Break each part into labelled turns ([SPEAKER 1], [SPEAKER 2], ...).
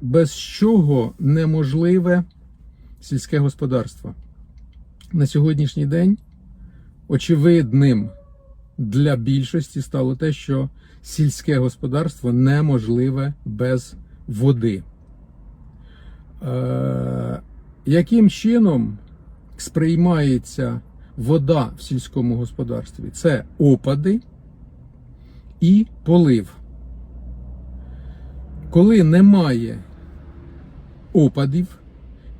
[SPEAKER 1] без чого неможливе сільське господарство. На сьогоднішній день очевидним для більшості стало те, що сільське господарство неможливе без води. Е, яким чином сприймається вода в сільському господарстві? Це опади і полив. Коли немає опадів,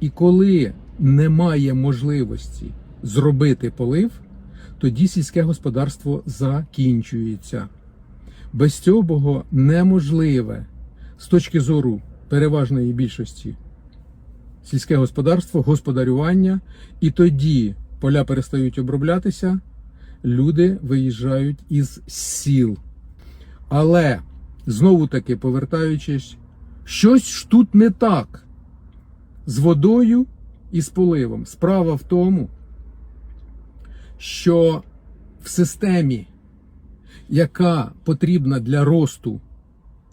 [SPEAKER 1] і коли немає можливості зробити полив, тоді сільське господарство закінчується. Без цього неможливе з точки зору переважної більшості сільське господарство, господарювання, і тоді поля перестають оброблятися, люди виїжджають із сіл. Але знову таки повертаючись, щось ж тут не так з водою і з поливом. Справа в тому, що в системі, яка потрібна для росту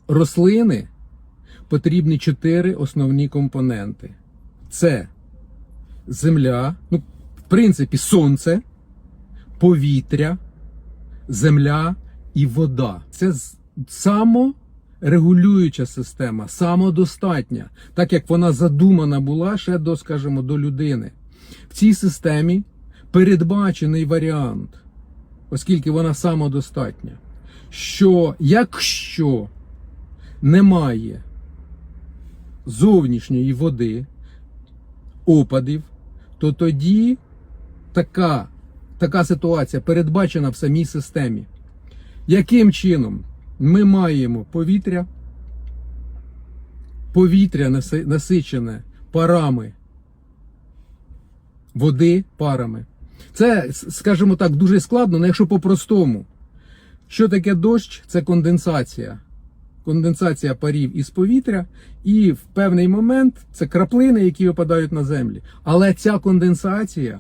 [SPEAKER 1] рослини, потрібні чотири основні компоненти: це земля, ну, в принципі, сонце, повітря, земля і вода. Це з- саморегулююча система, самодостатня, так як вона задумана була ще до, скажімо, до людини. В цій системі передбачений варіант, оскільки вона самодостатня, що якщо немає зовнішньої води, опадів, то тоді така, така ситуація передбачена в самій системі. Яким чином ми маємо повітря, повітря насичене парами води парами. Це, скажімо так, дуже складно, але якщо по-простому. Що таке дощ? Це конденсація. Конденсація парів із повітря, і в певний момент це краплини, які випадають на землі. Але ця конденсація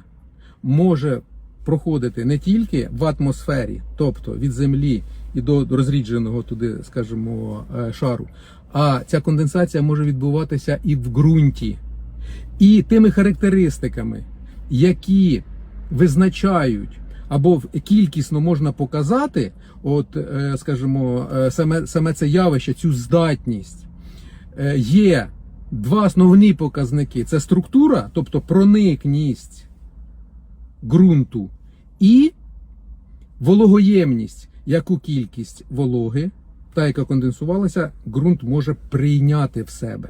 [SPEAKER 1] може проходити не тільки в атмосфері, тобто від землі і до розрідженого туди, скажімо, е, шару, а ця конденсація може відбуватися і в ґрунті. І тими характеристиками, які визначають або кількісно можна показати, от, е, скажімо, е, саме, саме це явище, цю здатність, є два основні показники: це структура, тобто проникність ґрунту, і вологоємність, яку кількість вологи, та яка конденсувалася, ґрунт може прийняти в себе.